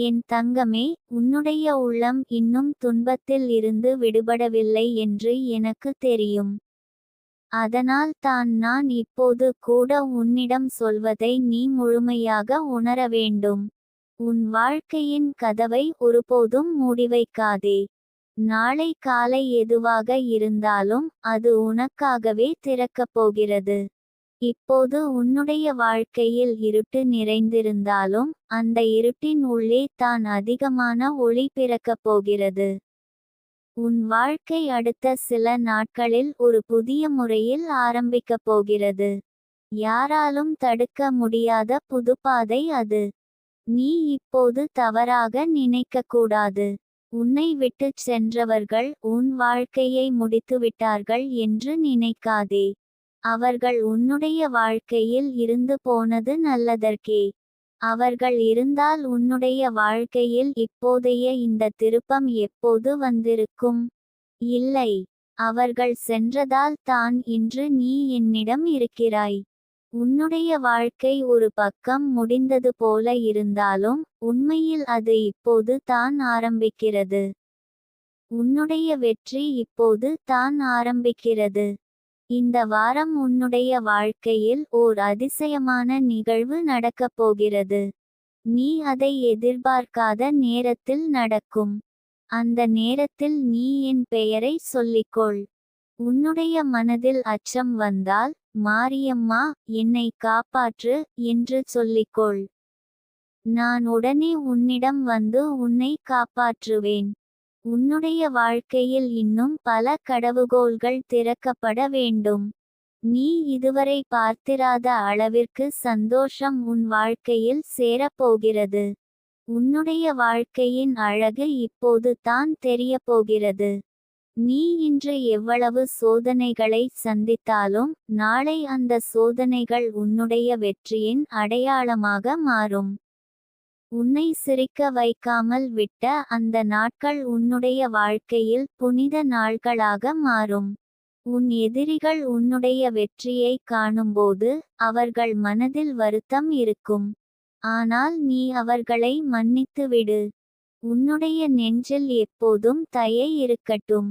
என் தங்கமே உன்னுடைய உள்ளம் இன்னும் துன்பத்தில் இருந்து விடுபடவில்லை என்று எனக்கு தெரியும். அதனால் தான் நான் இப்போது கூட உன்னிடம் சொல்வதை நீ முழுமையாக உணர வேண்டும். உன் வாழ்க்கையின் கதவை ஒருபோதும் மூடிவைக்காதே நாளை காலை எதுவாக இருந்தாலும் அது உனக்காகவே திறக்கப் போகிறது இப்போது உன்னுடைய வாழ்க்கையில் இருட்டு நிறைந்திருந்தாலும் அந்த இருட்டின் உள்ளே தான் அதிகமான ஒளி பிறக்கப் போகிறது. உன் வாழ்க்கை அடுத்த சில நாட்களில் ஒரு புதிய முறையில் ஆரம்பிக்கப் போகிறது. யாராலும் தடுக்க முடியாத புதுப்பாதை அது. நீ இப்போது தவறாக நினைக்கக்கூடாது உன்னை விட்டுச் சென்றவர்கள் உன் வாழ்க்கையை முடித்துவிட்டார்கள் என்று நினைக்காதே. அவர்கள் உன்னுடைய வாழ்க்கையில் இருந்து போனது நல்லதற்கே. அவர்கள் இருந்தால் உன்னுடைய வாழ்க்கையில் இப்போதைய இந்த திருப்பம் எப்போது வந்திருக்கும்? இல்லை. அவர்கள் சென்றதால் தான் இன்று நீ என்னிடம் இருக்கிறாய். உன்னுடைய வாழ்க்கை ஒரு பக்கம் முடிந்தது போல இருந்தாலும் உண்மையில் அது இப்போது தான் ஆரம்பிக்கிறது. உன்னுடைய வெற்றி இப்போது தான் ஆரம்பிக்கிறது. இந்த வாரம் உன்னுடைய வாழ்க்கையில் ஓர் அதிசயமான நிகழ்வு நடக்கப் போகிறது. நீ அதை எதிர்பார்க்காத நேரத்தில் நடக்கும். அந்த நேரத்தில் நீ என் பெயரை சொல்லிக்கொள். உன்னுடைய மனதில் அச்சம் வந்தால் மாரியம்மா என்னை காப்பாற்று என்று சொல்லிக்கொள். நான் உடனே உன்னிடம் வந்து உன்னை காப்பாற்றுவேன். உன்னுடைய வாழ்க்கையில் இன்னும் பல கடவுகோள்கள் திறக்கப்பட வேண்டும். நீ இதுவரை பார்த்திராத அளவிற்கு சந்தோஷம் உன் வாழ்க்கையில் சேரப்போகிறது. உன்னுடைய வாழ்க்கையின் அழகு இப்போது தான் தெரிய போகிறது நீ இன்று எவ்வளவு சோதனைகளை சந்தித்தாலும் நாளை அந்த சோதனைகள் உன்னுடைய வெற்றியின் அடையாளமாக மாறும். உன்னை சிரிக்க வைக்காமல் விட்ட அந்த நாட்கள் உன்னுடைய வாழ்க்கையில் புனித நாள்களாக மாறும். உன் எதிரிகள் உன்னுடைய வெற்றியை காணும்போது அவர்கள் மனதில் வருத்தம் இருக்கும். ஆனால் நீ அவர்களை மன்னித்து விடு. உன்னுடைய நெஞ்சில் எப்போதும் தயை இருக்கட்டும்.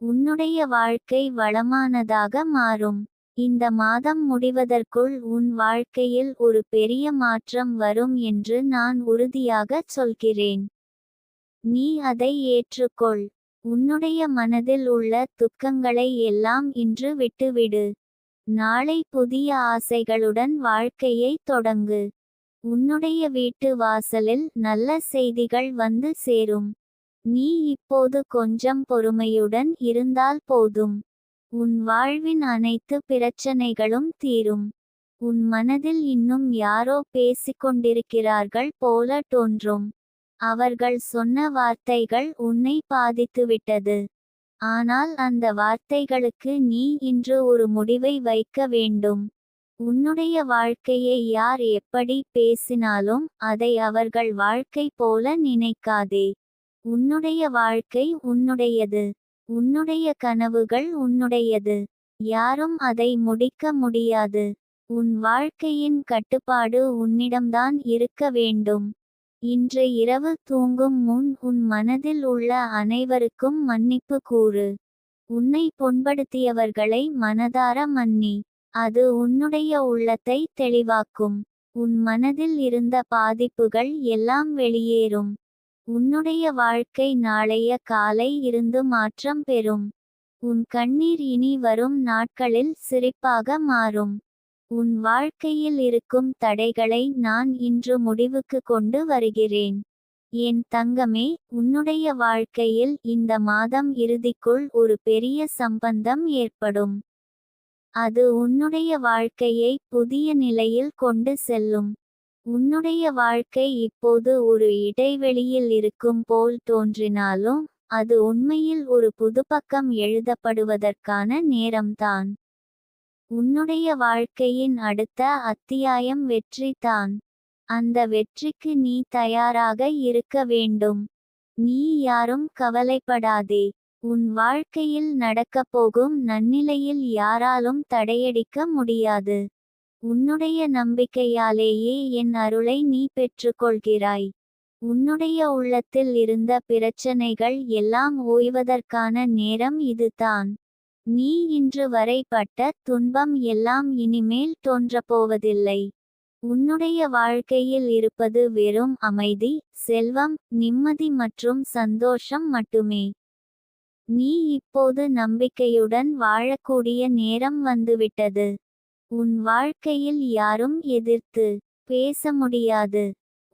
உன்னுடைய வாழ்க்கை வளமானதாக மாறும். இந்த மாதம் முடிவதற்குள் உன் வாழ்க்கையில் ஒரு பெரிய மாற்றம் வரும் என்று நான் உறுதியாகச் சொல்கிறேன். நீ அதை ஏற்றுக்கொள். உன்னுடைய மனதில் உள்ள துக்கங்களை எல்லாம் இன்று விட்டுவிடு. நாளை புதிய ஆசைகளுடன் வாழ்க்கையை தொடங்கு. உன்னுடைய வீட்டு வாசலில் நல்ல செய்திகள் வந்து சேரும். நீ இப்போது கொஞ்சம் பொறுமையுடன் இருந்தால் போதும். உன் வாழ்வின் அனைத்து பிரச்சனைகளும் தீரும். உன் மனதில் இன்னும் யாரோ பேசிக்கொண்டிருக்கிறார்கள் போல தோன்றும். அவர்கள் சொன்ன வார்த்தைகள் உன்னை பாதித்துவிட்டது. ஆனால் அந்த வார்த்தைகளுக்கு நீ இன்று ஒரு முடிவை வைக்க வேண்டும். உன்னுடைய வாழ்க்கையை யார் எப்படி பேசினாலும் அதை அவர்கள் வாழ்க்கை போல நினைக்காதே. உன்னுடைய வாழ்க்கை உன்னுடையது. உன்னுடைய கனவுகள் உன்னுடையது. யாரும் அதை முடிக்க முடியாது. உன் வாழ்க்கையின் கட்டுப்பாடு உன்னிடம்தான் இருக்க வேண்டும். இன்று இரவு தூங்கும் முன் உன் மனதில் உள்ள அனைவருக்கும் மன்னிப்பு கூறு. உன்னை புண்படுத்தியவர்களை மனதார மன்னி. அது உன்னுடைய உள்ளத்தை தெளிவாக்கும். உன் மனதில் இருந்த பாதிப்புகள் எல்லாம் வெளியேறும். உன்னுடைய வாழ்க்கை நாளைய காலை இருந்து மாற்றம் பெறும். உன் கண்ணீர் இனி வரும் நாட்களில் சிரிப்பாக மாறும். உன் வாழ்க்கையில் இருக்கும் தடைகளை நான் இன்று முடிவுக்கு கொண்டு வருகிறேன். என் தங்கமே உன்னுடைய வாழ்க்கையில் இந்த மாதம் இறுதிக்குள் ஒரு பெரிய சம்பந்தம் ஏற்படும். அது உன்னுடைய வாழ்க்கையை புதிய நிலையில் கொண்டு செல்லும். உன்னுடைய வாழ்க்கை இப்போது ஒரு இடைவெளியில் இருக்கும் போல் தோன்றினாலும் அது உண்மையில் ஒரு புதுப்பக்கம் எழுதப்படுவதற்கான நேரம்தான். உன்னுடைய வாழ்க்கையின் அடுத்த அத்தியாயம் வெற்றி தான். அந்த வெற்றிக்கு நீ தயாராக இருக்க வேண்டும். நீ யாரும் கவலைப்படாதே. உன் வாழ்க்கையில் நடக்கப்போகும் நன்னிலையில் யாராலும் தடையடிக்க முடியாது. உன்னுடைய நம்பிக்கையாலேயே என் அருளை நீ பெற்றுக்கொள்கிறாய். உன்னுடைய உள்ளத்தில் இருந்த பிரச்சனைகள் எல்லாம் ஓய்வதற்கான நேரம் இதுதான். நீ இன்று வரை பட்ட துன்பம் எல்லாம் இனிமேல் தோன்றப்போவதில்லை. உன்னுடைய வாழ்க்கையில் இருப்பது வெறும் அமைதி செல்வம் நிம்மதி மற்றும் சந்தோஷம் மட்டுமே. நீ இப்போது நம்பிக்கையுடன் வாழக்கூடிய நேரம் வந்துவிட்டது. உன் வாழ்க்கையில் யாரும் எதிர்த்து பேச முடியாது.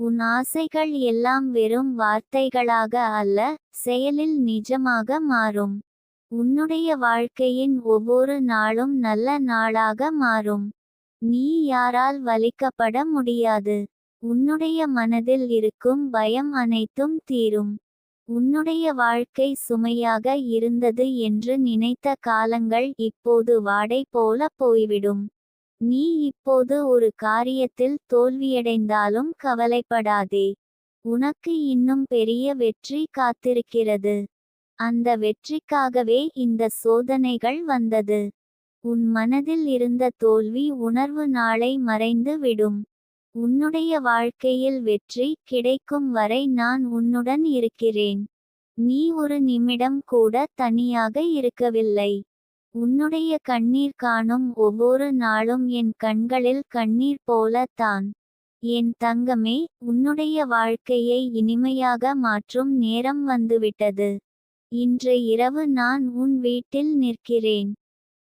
உன் ஆசைகள் எல்லாம் வெறும் வார்த்தைகளாக அல்ல செயலில் நிஜமாக மாறும். உன்னுடைய வாழ்க்கையின் ஒவ்வொரு நாளும் நல்ல நாளாக மாறும். நீ யாரால் வலிக்கப்பட முடியாது. உன்னுடைய மனதில் இருக்கும் பயம் அனைத்தும் தீரும். உன்னுடைய வாழ்க்கை சுமையாக இருந்தது என்று நினைத்த காலங்கள் இப்போது வாடை போல போய்விடும். நீ இப்போது ஒரு காரியத்தில் தோல்வியடைந்தாலும் கவலைப்படாதே. உனக்கு இன்னும் பெரிய வெற்றி காத்திருக்கிறது. அந்த வெற்றிக்காகவே இந்த சோதனைகள் வந்தது. உன் மனதில் இருந்த தோல்வி உணர்வு நாளை மறைந்து விடும். உன்னுடைய வாழ்க்கையில் வெற்றி கிடைக்கும் வரை நான் உன்னுடன் இருக்கிறேன். நீ ஒரு நிமிடம் கூட தனியாக இருக்கவில்லை. உன்னுடைய கண்ணீர் காணும் ஒவ்வொரு நாளும் என் கண்களில் கண்ணீர் போல தான். என் தங்கமே உன்னுடைய வாழ்க்கையை இனிமையாக மாற்றும் நேரம் வந்துவிட்டது. இன்று இரவு நான் உன் வீட்டில் நிற்கிறேன்.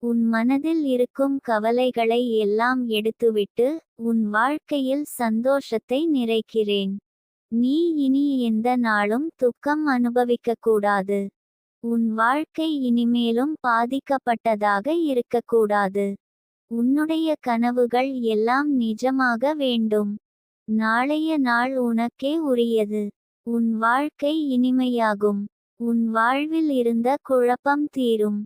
உன் மனதில் இருக்கும் கவலைகளை எல்லாம் எடுத்துவிட்டு உன் வாழ்க்கையில் சந்தோஷத்தை நிறைக்கிறேன். நீ இனி எந்த நாளும் துக்கம் அனுபவிக்கக்கூடாது உன் வாழ்க்கை இனிமேலும் பாதிக்கப்பட்டதாக இருக்கக்கூடாது. உன்னுடைய கனவுகள் எல்லாம் நிஜமாக வேண்டும். நாளைய நாள் உனக்கே உரியது. உன் வாழ்க்கை இனிமையாகும். உன் வாழ்வில் இருந்த குழப்பம் தீரும்.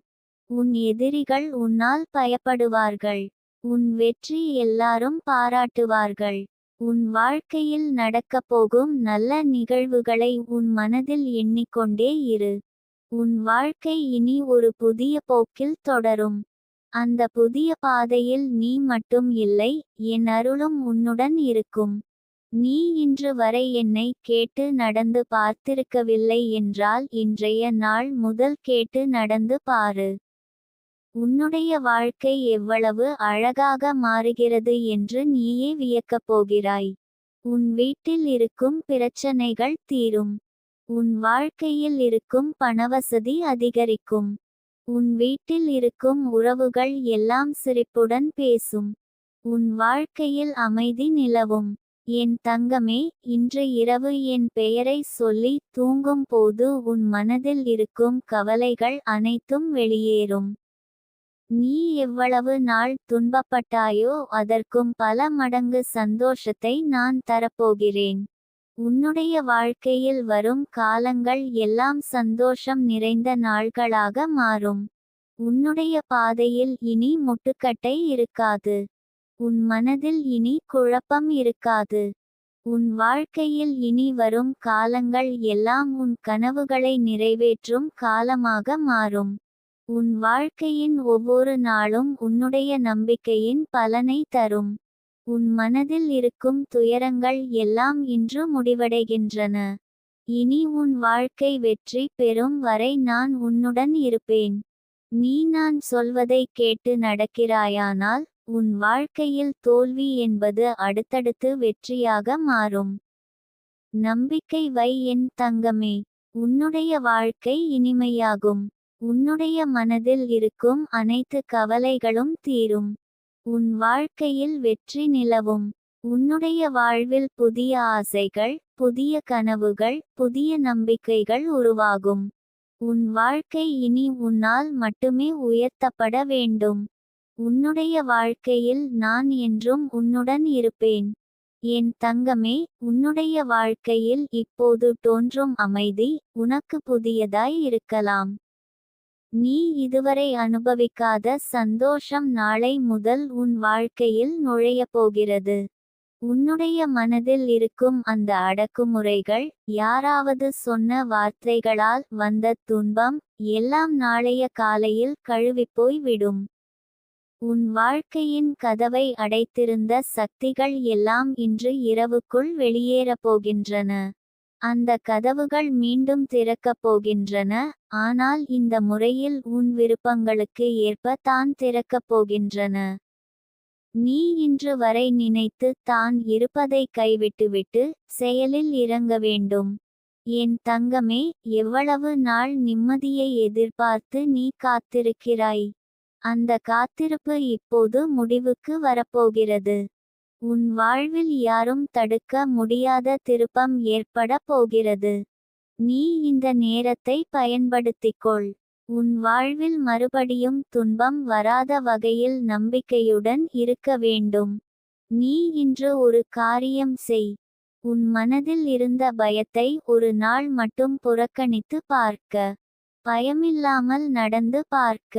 உன் எதிரிகள் உன்னால் பயப்படுவார்கள். உன் வெற்றி எல்லாரும் பாராட்டுவார்கள். உன் வாழ்க்கையில் நடக்கப் போகும் நல்ல நிகழ்வுகளை உன் மனதில் எண்ணிக்கொண்டே இரு. உன் வாழ்க்கை இனி ஒரு புதிய போக்கில் தொடரும். அந்த புதிய பாதையில் நீ மட்டும் இல்லை என் அருளும் உன்னுடன் இருக்கும். நீ இன்று வரை என்னை கேட்டு நடந்து பார்த்திருக்கவில்லை என்றால் இன்றைய நாள் முதல் கேட்டு நடந்து பாரு. உன்னுடைய வாழ்க்கை எவ்வளவு அழகாக மாறுகிறது என்று நீயே வியக்கப் போகிறாய். உன் வீட்டில் இருக்கும் பிரச்சனைகள் தீரும். உன் வாழ்க்கையில் இருக்கும் பணவசதி அதிகரிக்கும். உன் வீட்டில் இருக்கும் உறவுகள் எல்லாம் சிரிப்புடன் பேசும். உன் வாழ்க்கையில் அமைதி நிலவும். என் தங்கமே இன்று இரவு என் பெயரை சொல்லி தூங்கும் போது உன் மனதில் இருக்கும் கவலைகள் அனைத்தும் வெளியேறும். நீ எவ்வளவு நாள் துன்பப்பட்டாயோ அதற்கும் பல மடங்கு சந்தோஷத்தை நான் தரப்போகிறேன். உன்னுடைய வாழ்க்கையில் வரும் காலங்கள் எல்லாம் சந்தோஷம் நிறைந்த நாள்களாக மாறும். உன்னுடைய பாதையில் இனி முட்டுக்கட்டை இருக்காது. உன் மனதில் இனி குழப்பம் இருக்காது. உன் வாழ்க்கையில் இனி வரும் காலங்கள் எல்லாம் உன் கனவுகளை நிறைவேற்றும் காலமாக மாறும். உன் வாழ்க்கையின் ஒவ்வொரு நாளும் உன்னுடைய நம்பிக்கையின் பலனை தரும். உன் மனதில் இருக்கும் துயரங்கள் எல்லாம் இன்று முடிவடைகின்றன. இனி உன் வாழ்க்கை வெற்றி பெறும் வரை நான் உன்னுடன் இருப்பேன். நீ நான் சொல்வதை கேட்டு நடக்கிறாயானால் உன் வாழ்க்கையில் தோல்வி என்பது அடுத்தடுத்து வெற்றியாக மாறும். நம்பிக்கை வை என் தங்கமே உன்னுடைய வாழ்க்கை இனிமையாகும். உன்னுடைய மனதில் இருக்கும் அனைத்து கவலைகளும் தீரும். உன் வாழ்க்கையில் வெற்றி நிலவும். உன்னுடைய வாழ்வில் புதிய ஆசைகள் புதிய கனவுகள் புதிய நம்பிக்கைகள் உருவாகும். உன் வாழ்க்கை இனி உன்னால் மட்டுமே உயர்த்தப்பட வேண்டும். உன்னுடைய வாழ்க்கையில் நான் என்றும் உன்னுடன் இருப்பேன். என் தங்கமே உன்னுடைய வாழ்க்கையில் இப்போது தோன்றும் அமைதி உனக்கு புதியதாய் இருக்கலாம். நீ இதுவரை அனுபவிக்காத சந்தோஷம் நாளை முதல் உன் வாழ்க்கையில் நுழையப் போகிறது. உன்னுடைய மனதில் இருக்கும் அந்த அடக்குமுறைகள் யாராவது சொன்ன வார்த்தைகளால் வந்த துன்பம் எல்லாம் நாளைய காலையில் கழுவிப்போய் விடும். உன் வாழ்க்கையின் கதவை அடைத்திருந்த சக்திகள் எல்லாம் இன்று இரவுக்குள் வெளியேறப் போகின்றன. அந்த கதவுகள் மீண்டும் திறக்கப் போகின்றன ஆனால் இந்த முறையில் உன் விருப்பங்களுக்கு ஏற்ப தான் திறக்கப் போகின்றன. நீ இன்று வரை நினைத்து தான் இருப்பதை கைவிட்டுவிட்டு செயலில் இறங்க வேண்டும். என் தங்கமே எவ்வளவு நாள் நிம்மதியை எதிர்பார்த்து நீ காத்திருக்கிறாய்? அந்த காத்திருப்பு இப்போது முடிவுக்கு வரப்போகிறது. உன் வாழ்வில் யாரும் தடுக்க முடியாத திருப்பம் ஏற்பட போகிறது. நீ இந்த நேரத்தை பயன்படுத்திக்கொள். உன் வாழ்வில் மறுபடியும் துன்பம் வராத வகையில் நம்பிக்கையுடன் இருக்க வேண்டும். நீ இன்று ஒரு காரியம் செய். உன் மனதில் இருந்த பயத்தை ஒரு நாள் மட்டும் புறக்கணித்து பார்க்க. பயமில்லாமல் நடந்து பார்க்க.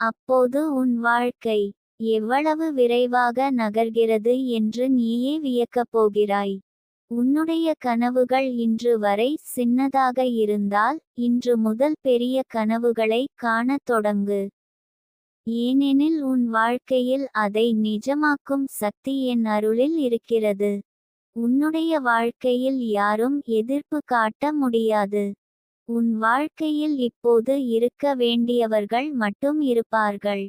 அப்போது உன் வாழ்க்கை எவ்வளவு விரைவாக நகர்கிறது என்று நீயே வியக்கப் போகிறாய். உன்னுடைய கனவுகள் இன்று வரை சின்னதாக இருந்தால் இன்று முதல் பெரிய கனவுகளை காணத் தொடங்கு. ஏனெனில் உன் வாழ்க்கையில் அதை நிஜமாக்கும் சக்தி என் அருளில் இருக்கிறது. உன்னுடைய வாழ்க்கையில் யாரும் எதிர்ப்பு காட்ட முடியாது. உன் வாழ்க்கையில் இப்போது இருக்க வேண்டியவர்கள் மட்டும் இருப்பார்கள்.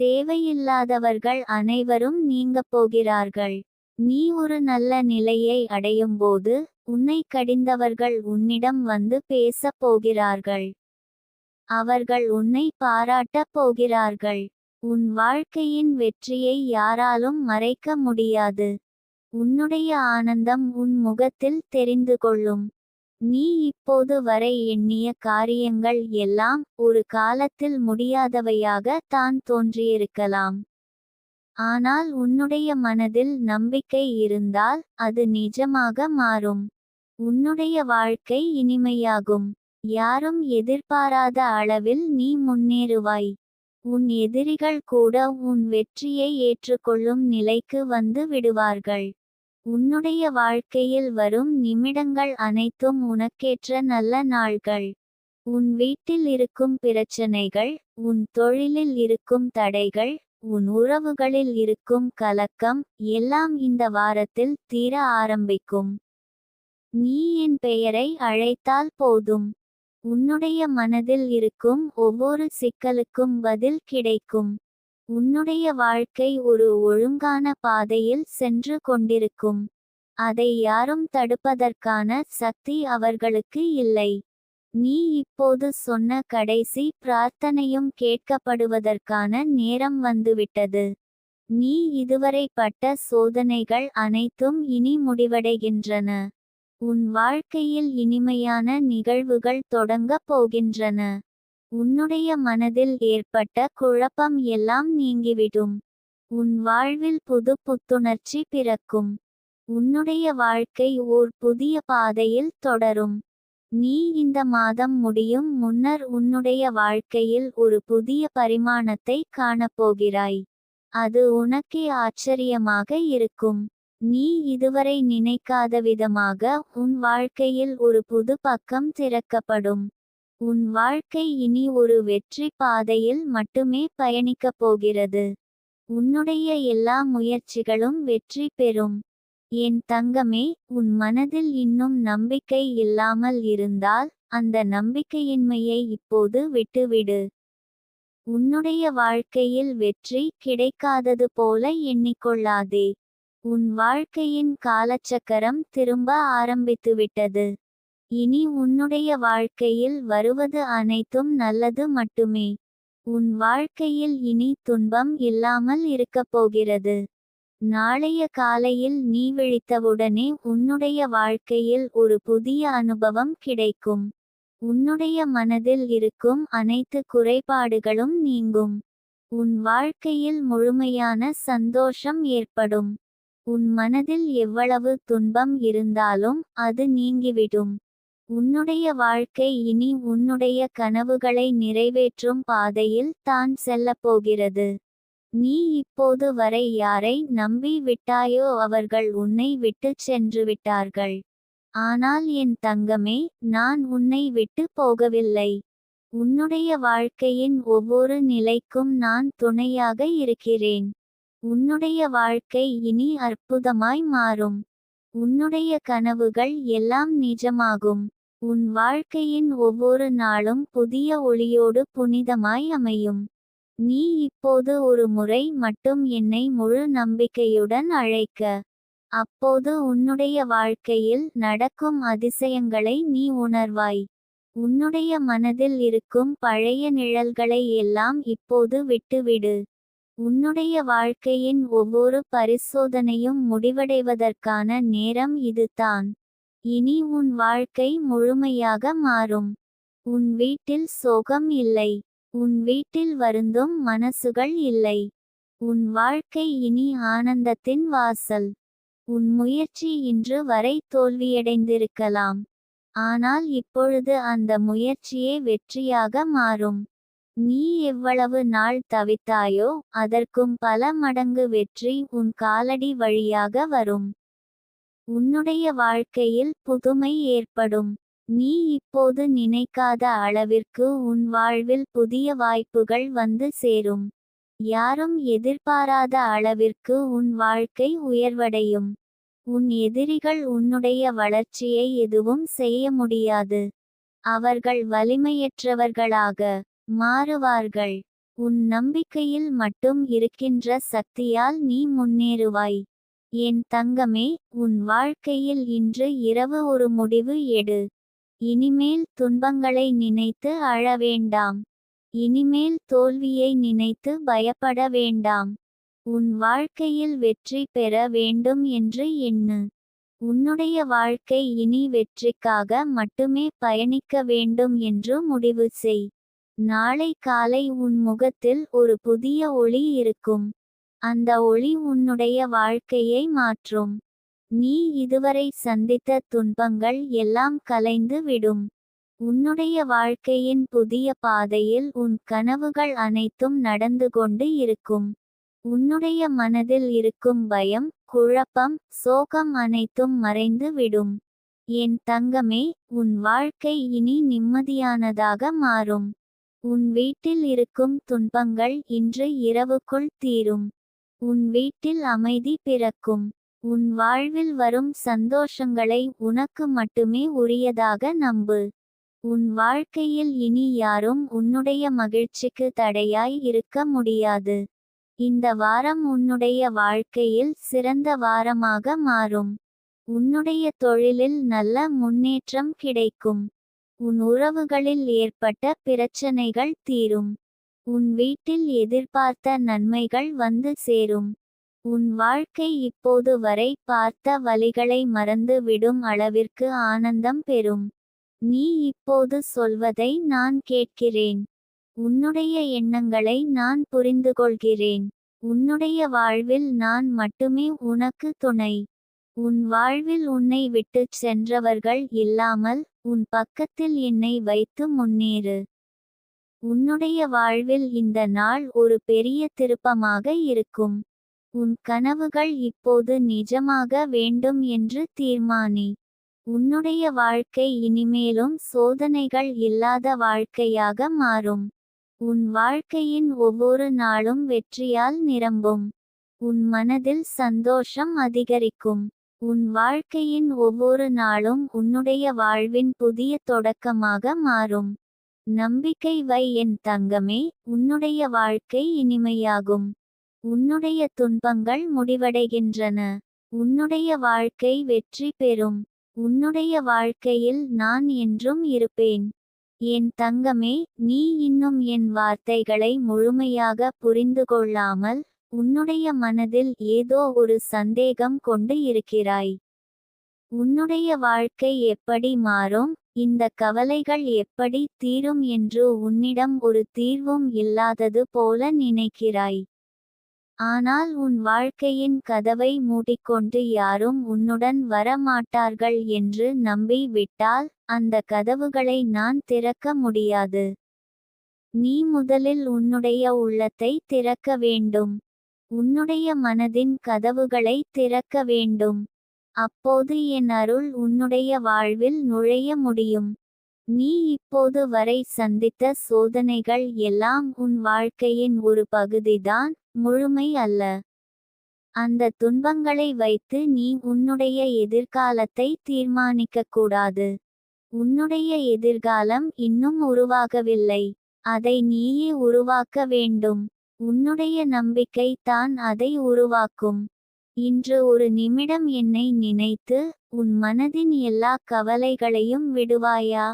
தேவையில்லாதவர்கள் அனைவரும் நீங்கப் போகிறார்கள். நீ ஒரு நல்ல நிலையை அடையும் போது உன்னை கடிந்தவர்கள் உன்னிடம் வந்து பேசப் போகிறார்கள். அவர்கள் உன்னை பாராட்டப் போகிறார்கள். உன் வாழ்க்கையின் வெற்றியை யாராலும் மறைக்க முடியாது. உன்னுடைய ஆனந்தம் உன் முகத்தில் தெரிந்து கொள்ளும். நீ இப்போது வரை எண்ணிய காரியங்கள் எல்லாம் ஒரு காலத்தில் முடியாதவையாக தான் தோன்றியிருக்கலாம். ஆனால் உன்னுடைய மனதில் நம்பிக்கை இருந்தால் அது நிஜமாக மாறும். உன்னுடைய வாழ்க்கை இனிமையாகும். யாரும் எதிர்பாராத அளவில் நீ முன்னேறுவாய். உன் எதிரிகள் கூட உன் வெற்றியை ஏற்றுக்கொள்ளும் நிலைக்கு வந்து விடுவார்கள். உன்னுடைய வாழ்க்கையில் வரும் நிமிடங்கள் அனைத்தும் உனக்கேற்ற நல்ல நாள்கள். உன் வீட்டில் இருக்கும் பிரச்சனைகள் உன் தொழிலில் இருக்கும் தடைகள் உன் உறவுகளில் இருக்கும் கலக்கம் எல்லாம் இந்த வாரத்தில் தீர ஆரம்பிக்கும். நீ என் பெயரை அழைத்தால் போதும். உன்னுடைய மனதில் இருக்கும் ஒவ்வொரு சிக்கலுக்கும் பதில் கிடைக்கும். உன்னுடைய வாழ்க்கை ஒரு ஒழுங்கான பாதையில் சென்று கொண்டிருக்கும். அதை யாரும் தடுப்பதற்கான சக்தி அவர்களுக்கு இல்லை. நீ இப்போது சொன்ன கடைசி பிரார்த்தனையும் கேட்கப்படுவதற்கான நேரம் வந்துவிட்டது. நீ இதுவரை பட்ட சோதனைகள் அனைத்தும் இனி முடிவடைகின்றன. உன் வாழ்க்கையில் இனிமையான நிகழ்வுகள் தொடங்கப் போகின்றன. உன்னுடைய மனதில் ஏற்பட்ட குழப்பம் எல்லாம் நீங்கிவிடும். உன் வாழ்வில் புது புத்துணர்ச்சி பிறக்கும். உன்னுடைய வாழ்க்கை ஓர் புதிய பாதையில் தொடரும். நீ இந்த மாதம் முடியும் முன்னர் உன்னுடைய வாழ்க்கையில் ஒரு புதிய பரிமாணத்தை காணப்போகிறாய். அது உனக்கே ஆச்சரியமாக இருக்கும். நீ இதுவரை நினைக்காத விதமாக உன் வாழ்க்கையில் ஒரு புது பக்கம் திறக்கப்படும். உன் வாழ்க்கை இனி ஒரு வெற்றி பாதையில் மட்டுமே பயணிக்கப் போகிறது. உன்னுடைய எல்லா முயற்சிகளும் வெற்றி பெறும். என் தங்கமே உன் மனதில் இன்னும் நம்பிக்கை இல்லாமல் இருந்தால் அந்த நம்பிக்கையின்மையை இப்போது விட்டுவிடு. உன்னுடைய வாழ்க்கையில் வெற்றி கிடைக்காதது போல எண்ணிக்கொள்ளாதே. உன் வாழ்க்கையின் காலச்சக்கரம் திரும்ப ஆரம்பித்துவிட்டது. இனி உன்னுடைய வாழ்க்கையில் வருவது அனைத்தும் நல்லது மட்டுமே. உன் வாழ்க்கையில் இனி துன்பம் இல்லாமல் இருக்கப் போகிறது. நாளைய காலையில் நீ விழித்தவுடனே உன்னுடைய வாழ்க்கையில் ஒரு புதிய அனுபவம் கிடைக்கும். உன்னுடைய மனதில் இருக்கும் அனைத்து குறைபாடுகளும் நீங்கும். உன் வாழ்க்கையில் முழுமையான சந்தோஷம் ஏற்படும். உன் மனதில் எவ்வளவு துன்பம் இருந்தாலும் அது நீங்கிவிடும். உன்னுடைய வாழ்க்கை இனி உன்னுடைய கனவுகளை நிறைவேற்றும் பாதையில் தான் செல்லப்போகிறது. நீ இப்போது வரை யாரை நம்பி விட்டாயோ அவர்கள் உன்னை விட்டுச் சென்று விட்டார்கள். ஆனால் என் தங்கமே நான் உன்னை விட்டு போகவில்லை. உன்னுடைய வாழ்க்கையின் ஒவ்வொரு நிலைக்கும் நான் துணையாக இருக்கிறேன். உன்னுடைய வாழ்க்கை இனி அற்புதமாய் மாறும். உன்னுடைய கனவுகள் எல்லாம் நிஜமாகும். உன் வாழ்க்கையின் ஒவ்வொரு நாளும் புதிய ஒளியோடு புனிதமாய் அமையும். நீ இப்போது ஒரு முறை மட்டும் என்னை முழு நம்பிக்கையுடன் அழைக்க. அப்போது உன்னுடைய வாழ்க்கையில் நடக்கும் அதிசயங்களை நீ உணர்வாய். உன்னுடைய மனதில் இருக்கும் பழைய நிழல்களை எல்லாம் இப்போது விட்டுவிடு. உன்னுடைய வாழ்க்கையின் ஒவ்வொரு பரிசோதனையும் முடிவடைவதற்கான நேரம் இதுதான். இனி உன் வாழ்க்கை முழுமையாக மாறும். உன் வீட்டில் சோகம் இல்லை. உன் வீட்டில் வருந்தும் மனசுகள் இல்லை. உன் வாழ்க்கை இனி ஆனந்தத்தின் வாசல். உன் முயற்சி இன்று வரை தோல்வியடைந்திருக்கலாம். ஆனால் இப்பொழுது அந்த முயற்சியே வெற்றியாக மாறும். நீ எவ்வளவு நாள் தவித்தாயோ அதற்கும் பல மடங்கு வெற்றி உன் காலடி வழியாக வரும். உன்னுடைய வாழ்க்கையில் புதுமை ஏற்படும். நீ இப்போது நினைக்காத அளவிற்கு உன் வாழ்வில் புதிய வாய்ப்புகள் வந்து சேரும். யாரும் எதிர்பாராத அளவிற்கு உன் வாழ்க்கை உயர்வடையும். உன் எதிரிகள் உன்னுடைய வளர்ச்சியை எதுவும் செய்ய முடியாது. அவர்கள் வலிமையற்றவர்களாக மாறுவார்கள். உன் நம்பிக்கையில் மட்டும் இருக்கின்ற சக்தியால் நீ முன்னேறுவாய். என் தங்கமே உன் வாழ்க்கையில் இன்று இரவு ஒரு முடிவு எடு. இனிமேல் துன்பங்களை நினைத்து அழ வேண்டாம். இனிமேல் தோல்வியை நினைத்து பயப்பட வேண்டாம். உன் வாழ்க்கையில் வெற்றி பெற வேண்டும் என்று எண்ணு. உன்னுடைய வாழ்க்கை இனி வெற்றிக்காக மட்டுமே பயணிக்க வேண்டும் என்று முடிவு செய். நாளை காலை உன் முகத்தில் ஒரு புதிய ஒளி இருக்கும். அந்த ஒளி உன்னுடைய வாழ்க்கையை மாற்றும். நீ இதுவரை சந்தித்த துன்பங்கள் எல்லாம் கலைந்து விடும். உன்னுடைய வாழ்க்கையின் புதிய பாதையில் உன் கனவுகள் அனைத்தும் நடந்து கொண்டு இருக்கும். உன்னுடைய மனதில் இருக்கும் பயம் குழப்பம் சோகம் அனைத்தும் மறைந்து விடும். என் தங்கமே உன் வாழ்க்கை இனி நிம்மதியானதாக மாறும். உன் வீட்டில் இருக்கும் துன்பங்கள் இன்று இரவுக்குள் தீரும். உன் வீட்டில் அமைதி பிறக்கும். உன் வாழ்வில் வரும் சந்தோஷங்களை உனக்கு மட்டுமே உரியதாக நம்பு. உன் வாழ்க்கையில் இனி யாரும் உன்னுடைய மகிழ்ச்சிக்கு தடையாய் இருக்க முடியாது. இந்த வாரம் உன்னுடைய வாழ்க்கையில் சிறந்த வாரமாக மாறும். உன்னுடைய தொழிலில் நல்ல முன்னேற்றம் கிடைக்கும். உன் உறவுகளில் ஏற்பட்ட பிரச்சனைகள் தீரும். உன் வீட்டில் எதிர்பார்த்த நன்மைகள் வந்து சேரும். உன் வாழ்க்கை இப்போது வரை பார்த்த வழிகளை மறந்து விடும் அளவிற்கு ஆனந்தம் பெறும். நீ இப்போது சொல்வதை நான் கேட்கிறேன். உன்னுடைய எண்ணங்களை நான் புரிந்துகொள்கிறேன். உன்னுடைய வாழ்வில் நான் மட்டுமே உனக்கு துணை. உன் வாழ்வில் உன்னை விட்டுச் சென்றவர்கள் இல்லாமல் உன் பக்கத்தில் என்னை வைத்து முன்னேறு. உன்னுடைய வாழ்வில் இந்த நாள் ஒரு பெரிய திருப்பமாக இருக்கும். உன் கனவுகள் இப்போது நிஜமாக வேண்டும் என்று தீர்மானி. உன்னுடைய வாழ்க்கை இனிமேலும் சோதனைகள் இல்லாத வாழ்க்கையாக மாறும். உன் வாழ்க்கையின் ஒவ்வொரு நாளும் வெற்றியால் நிரம்பும். உன் மனதில் சந்தோஷம் அதிகரிக்கும். உன் வாழ்க்கையின் ஒவ்வொரு நாளும் உன்னுடைய வாழ்வின் புதிய தொடக்கமாக மாறும். நம்பிக்கை வை என் தங்கமே உன்னுடைய வாழ்க்கை இனிமையாகும். உன்னுடைய துன்பங்கள் முடிவடைகின்றன. உன்னுடைய வாழ்க்கை வெற்றி பெறும். உன்னுடைய வாழ்க்கையில் நான் என்றும் இருப்பேன். என் தங்கமே நீ இன்னும் என் வார்த்தைகளை முழுமையாக புரிந்து கொள்ளாமல் உன்னுடைய மனதில் ஏதோ ஒரு சந்தேகம் கொண்டு இருக்கிறாய். உன்னுடைய வாழ்க்கை எப்படி மாறும்? இந்த கவலைகள் எப்படி தீரும் என்று உன்னிடம் ஒரு தீர்வும் இல்லாதது போல நினைக்கிறாய். ஆனால் உன் வாழ்க்கையின் கதவை மூடிக்கொண்டு யாரும் உன்னுடன் வர மாட்டார்கள் என்று நம்பி விட்டால் அந்த கதவுகளை நான் திறக்க முடியாது. நீ முதலில் உன்னுடைய உள்ளத்தை திறக்க வேண்டும். உன்னுடைய மனதின் கதவுகளை திறக்க வேண்டும். அப்போது என் அருள் உன்னுடைய வாழ்வில் நுழைய முடியும். நீ இப்போது வரை சந்தித்த சோதனைகள் எல்லாம் உன் வாழ்க்கையின் ஒரு பகுதிதான் முழுமை அல்ல. அந்த துன்பங்களை வைத்து நீ உன்னுடைய எதிர்காலத்தை தீர்மானிக்கக்கூடாது உன்னுடைய எதிர்காலம் இன்னும் உருவாகவில்லை. அதை நீயே உருவாக்க வேண்டும். உன்னுடைய நம்பிக்கை தான் அதை உருவாக்கும். இன்று ஒரு நிமிடம் என்னை நினைத்து உன் மனதின் எல்லா கவலைகளையும் விடுவாயா?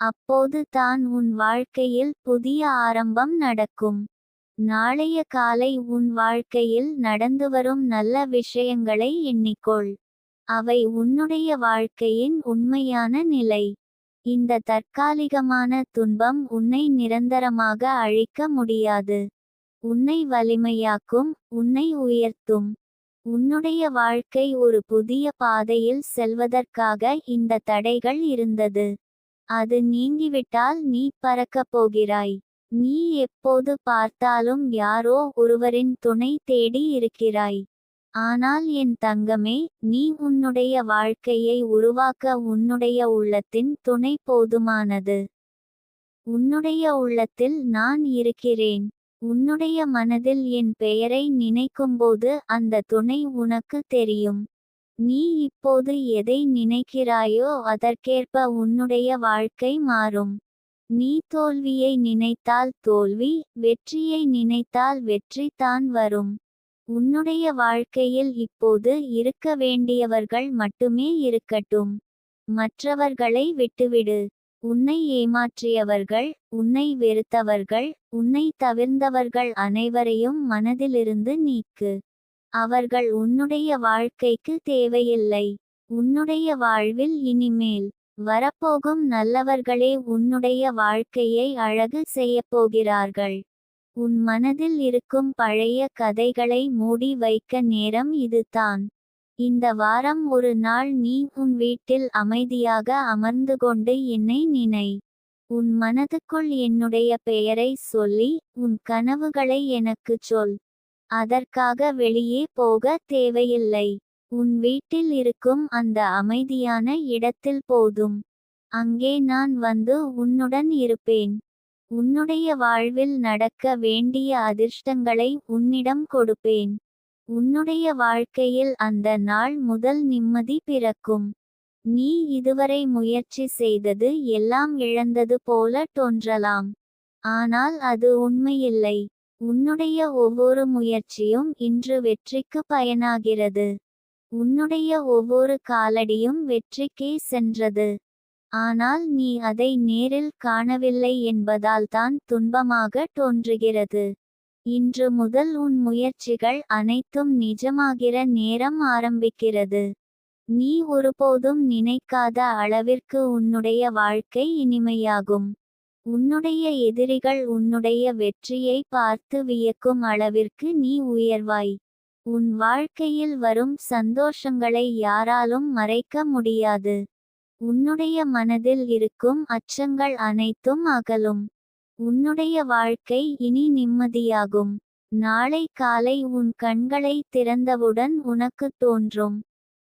அப்போது தான் உன் வாழ்க்கையில் புதிய ஆரம்பம் நடக்கும். நாளைய காலை உன் வாழ்க்கையில் நடந்து வரும் நல்ல விஷயங்களை எண்ணிக்கொள். அவை உன்னுடைய வாழ்க்கையின் உண்மையான நிலை. இந்த தற்காலிகமான துன்பம் உன்னை நிரந்தரமாக அழிக்க முடியாது. உன்னை வலிமையாக்கும் உன்னை உயர்த்தும். உன்னுடைய வாழ்க்கை ஒரு புதிய பாதையில் செல்வதற்காக இந்த தடைகள் இருந்தது. அது நீங்கிவிட்டால் நீ பறக்கப் போகிறாய். நீ எப்போது பார்த்தாலும் யாரோ ஒருவரின் துணை தேடி இருக்கிறாய். ஆனால் என் தங்கமே நீ உன்னுடைய வாழ்க்கையை உருவாக்க உன்னுடைய உள்ளத்தின் துணை போதுமானது. உன்னுடைய உள்ளத்தில் நான் இருக்கிறேன். உன்னுடைய மனதில் என் பெயரை நினைக்கும்போது அந்த துணை உனக்கு தெரியும். நீ இப்போது எதை நினைக்கிறாயோ அதற்கேற்ப உன்னுடைய வாழ்க்கை மாறும். நீ தோல்வியை நினைத்தால் தோல்வி வெற்றியை நினைத்தால் வெற்றி தான் வரும். உன்னுடைய வாழ்க்கையில் இப்போது இருக்க வேண்டியவர்கள் மட்டுமே இருக்கட்டும். மற்றவர்களை விட்டுவிடு. உன்னை ஏமாற்றியவர்கள் உன்னை வெறுத்தவர்கள் உன்னை தவிர்ந்தவர்கள் அனைவரையும் மனதிலிருந்து நீக்கு. அவர்கள் உன்னுடைய வாழ்க்கைக்கு தேவையில்லை. உன்னுடைய வாழ்வில் இனிமேல் வரப்போகும் நல்லவர்களே உன்னுடைய வாழ்க்கையை அழகு செய்யப்போகிறார்கள் உன் மனதில் இருக்கும் பழைய கதைகளை மூடி வைக்க நேரம் இதுதான். இந்த வாரம் ஒரு நாள் நீ உன் வீட்டில் அமைதியாக அமர்ந்து கொண்டு என்னை நினை. உன் மனதுக்குள் என்னுடைய பெயரை சொல்லி உன் கனவுகளை எனக்குச் சொல். அதற்காக வெளியே போக தேவையில்லை. உன் வீட்டில் இருக்கும் அந்த அமைதியான இடத்தில் போதும். அங்கே நான் வந்து உன்னுடன் இருப்பேன். உன்னுடைய வாழ்வில் நடக்க வேண்டிய அதிர்ஷ்டங்களை உன்னிடம் கொடுப்பேன். உன்னுடைய வாழ்க்கையில் அந்த நாள் முதல் நிம்மதி பிறக்கும். நீ இதுவரை முயற்சி செய்தது எல்லாம் இழந்தது போல தோன்றலாம். ஆனால் அது உண்மையில்லை. உன்னுடைய ஒவ்வொரு முயற்சியும் இன்று வெற்றிக்கு பயனாகிறது. உன்னுடைய ஒவ்வொரு காலடியும் வெற்றிக்கே சென்றது. ஆனால் நீ அதை நேரில் காணவில்லை என்பதால்தான் துன்பமாக தோன்றுகிறது. இன்று முதல் உன் முயற்சிகள் அனைத்தும் நிஜமாகிற நேரம் ஆரம்பிக்கிறது. நீ ஒருபோதும் நினைக்காத அளவிற்கு உன்னுடைய வாழ்க்கை இனிமையாகும். உன்னுடைய எதிரிகள் உன்னுடைய வெற்றியை பார்த்து வியக்கும் அளவிற்கு நீ உயர்வாய். உன் வாழ்க்கையில் வரும் சந்தோஷங்களை யாராலும் மறைக்க முடியாது. உன்னுடைய மனதில் இருக்கும் அச்சங்கள் அனைத்தும் அகலும். உன்னுடைய வாழ்க்கை இனி நிம்மதியாகும். நாளை காலை உன் கண்களை திறந்தவுடன் உனக்கு தோன்றும்.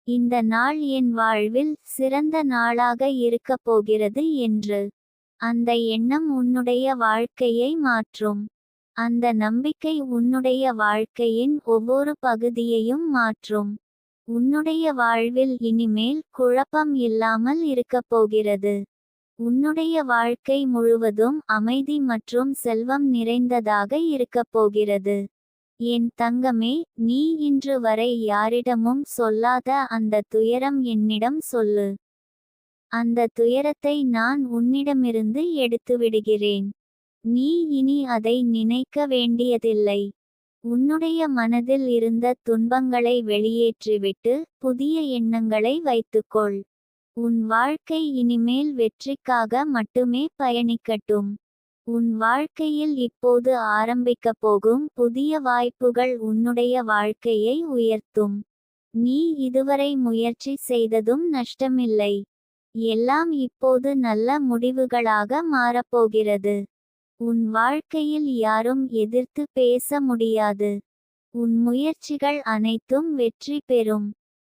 இந்த நாள் என் வாழ்வில் சிறந்த நாளாக இருக்கப் போகிறது என்று. அந்த எண்ணம் உன்னுடைய வாழ்க்கையை மாற்றும். அந்த நம்பிக்கை உன்னுடைய வாழ்க்கையின் ஒவ்வொரு பகுதியையும் மாற்றும். உன்னுடைய வாழ்வில் இனிமேல் குழப்பம் இல்லாமல் இருக்கப் போகிறது. உன்னுடைய வாழ்க்கை முழுவதும் அமைதி மற்றும் செல்வம் நிறைந்ததாக இருக்கப் போகிறது. என் தங்கமே நீ இன்று வரை யாரிடமும் சொல்லாத அந்த துயரம் என்னிடம் சொல்லு. அந்த துயரத்தை நான் உன்னிடமிருந்து எடுத்து விடுகிறேன். நீ இனி அதை நினைக்க வேண்டியதில்லை. உன்னுடைய மனதில் இருந்த துன்பங்களை வெளியேற்றிவிட்டு புதிய எண்ணங்களை வைத்துக்கொள். உன் வாழ்க்கை இனிமேல் வெற்றிக்காக மட்டுமே பயணிக்கட்டும். உன் வாழ்க்கையில் இப்போது ஆரம்பிக்கப் போகும் புதிய வாய்ப்புகள் உன்னுடைய வாழ்க்கையை உயர்த்தும். நீ இதுவரை முயற்சி செய்ததும் நஷ்டமில்லை. எல்லாம் இப்போது நல்ல முடிவுகளாக மாறப்போகிறது. உன் வாழ்க்கையில் யாரும் எதிர்த்து பேச முடியாது. உன் முயற்சிகள் அனைத்தும் வெற்றி பெறும்.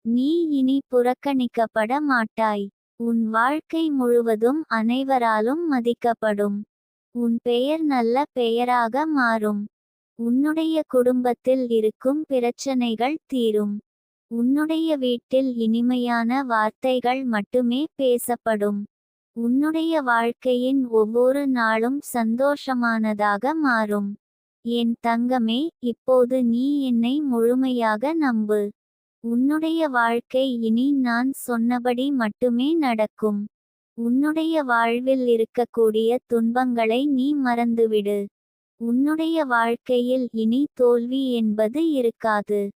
நீ இனி புறக்கணிக்கப்பட மாட்டாய். உன் வாழ்க்கை முழுவதும் அனைவராலும் மதிக்கப்படும். உன் பெயர் நல்ல பெயராக மாறும். உன்னுடைய குடும்பத்தில் இருக்கும் பிரச்சனைகள் தீரும். உன்னுடைய வீட்டில் இனிமையான வார்த்தைகள் மட்டுமே பேசப்படும். உன்னுடைய வாழ்க்கையின் ஒவ்வொரு நாளும் சந்தோஷமானதாக மாறும். என் தங்கமே இப்போது நீ என்னை முழுமையாக நம்பு. உன்னுடைய வாழ்க்கை இனி நான் சொன்னபடி மட்டுமே நடக்கும். உன்னுடைய வாழ்வில் இருக்கக்கூடிய துன்பங்களை நீ மறந்துவிடு. உன்னுடைய வாழ்க்கையில் இனி தோல்வி என்பது இருக்காது.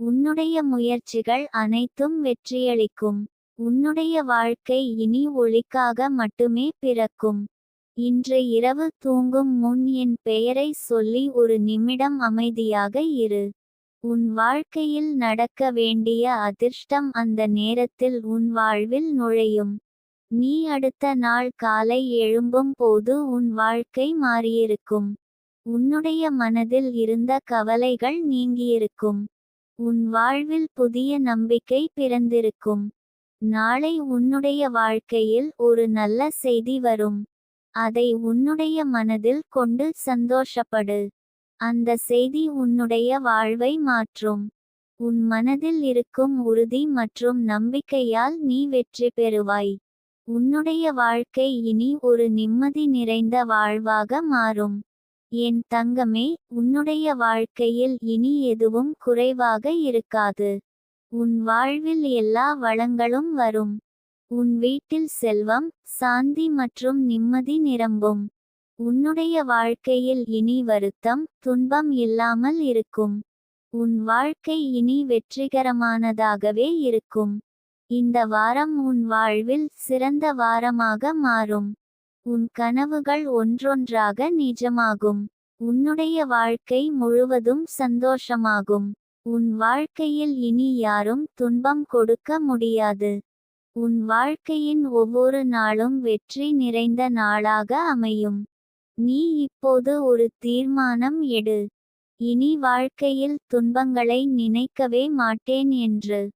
உன்னுடைய முயற்சிகள் அனைத்தும் வெற்றியளிக்கும். உன்னுடைய வாழ்க்கை இனி ஒளிக்காக மட்டுமே பிறக்கும். இன்று இரவு தூங்கும் முன் என் பெயரை சொல்லி ஒரு நிமிடம் அமைதியாக இரு. உன் வாழ்க்கையில் நடக்க வேண்டிய அதிர்ஷ்டம் அந்த நேரத்தில் உன் வாழ்வில் நுழையும். நீ அடுத்த நாள் காலை எழும்பும் போது உன் வாழ்க்கை மாறியிருக்கும். உன்னுடைய மனதில் இருந்த கவலைகள் நீங்கியிருக்கும். உன் வாழ்வில் புதிய நம்பிக்கை பிறந்திருக்கும். நாளை உன்னுடைய வாழ்க்கையில் ஒரு நல்ல செய்தி வரும். அதை உன்னுடைய மனதில் கொண்டு சந்தோஷப்படு. அந்த செய்தி உன்னுடைய வாழ்வை மாற்றும். உன் மனதில் இருக்கும் உறுதி மற்றும் நம்பிக்கையால் நீ வெற்றி பெறுவாய். உன்னுடைய வாழ்க்கை இனி ஒரு நிம்மதி நிறைந்த வாழ்வாக மாறும். என் தங்கமே உன்னுடைய வாழ்க்கையில் இனி எதுவும் குறைவாக இருக்காது. உன் வாழ்வில் எல்லா வளங்களும் வரும். உன் வீட்டில் செல்வம் சாந்தி மற்றும் நிம்மதி நிரம்பும். உன்னுடைய வாழ்க்கையில் இனி வருத்தம் துன்பம் இல்லாமல் இருக்கும். உன் வாழ்க்கை இனி வெற்றிகரமானதாகவே இருக்கும். இந்த வாரம் உன் வாழ்வில் சிறந்த வாரமாக மாறும். உன் கனவுகள் ஒன்றொன்றாக நிஜமாகும் உன்னுடைய வாழ்க்கை முழுவதும் சந்தோஷமாகும். உன் வாழ்க்கையில் இனி யாரும் துன்பம் கொடுக்க முடியாது. உன் வாழ்க்கையின் ஒவ்வொரு நாளும் வெற்றி நிறைந்த நாளாக அமையும். நீ இப்போது ஒரு தீர்மானம் எடு. இனி வாழ்க்கையில் துன்பங்களை நினைக்கவே மாட்டேன் என்று.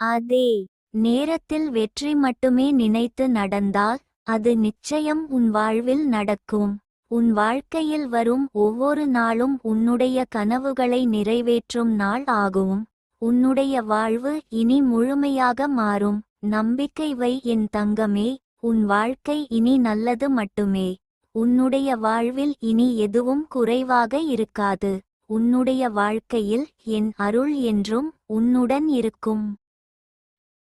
அதே நேரத்தில் வெற்றி மட்டுமே நினைத்து நடந்தால் அது நிச்சயம் உன் வாழ்வில் நடக்கும். உன் வாழ்க்கையில் வரும் ஒவ்வொரு நாளும் உன்னுடைய கனவுகளை நிறைவேற்றும் நாள் ஆகும். உன்னுடைய வாழ்வு இனி முழுமையாக மாறும். நம்பிக்கை வை என் தங்கமே உன் வாழ்க்கை இனி நல்லது மட்டுமே. உன்னுடைய வாழ்வில் இனி எதுவும் குறைவாக இருக்காது. உன்னுடைய வாழ்க்கையில் என் அருள் என்றும் உன்னுடன் இருக்கும்.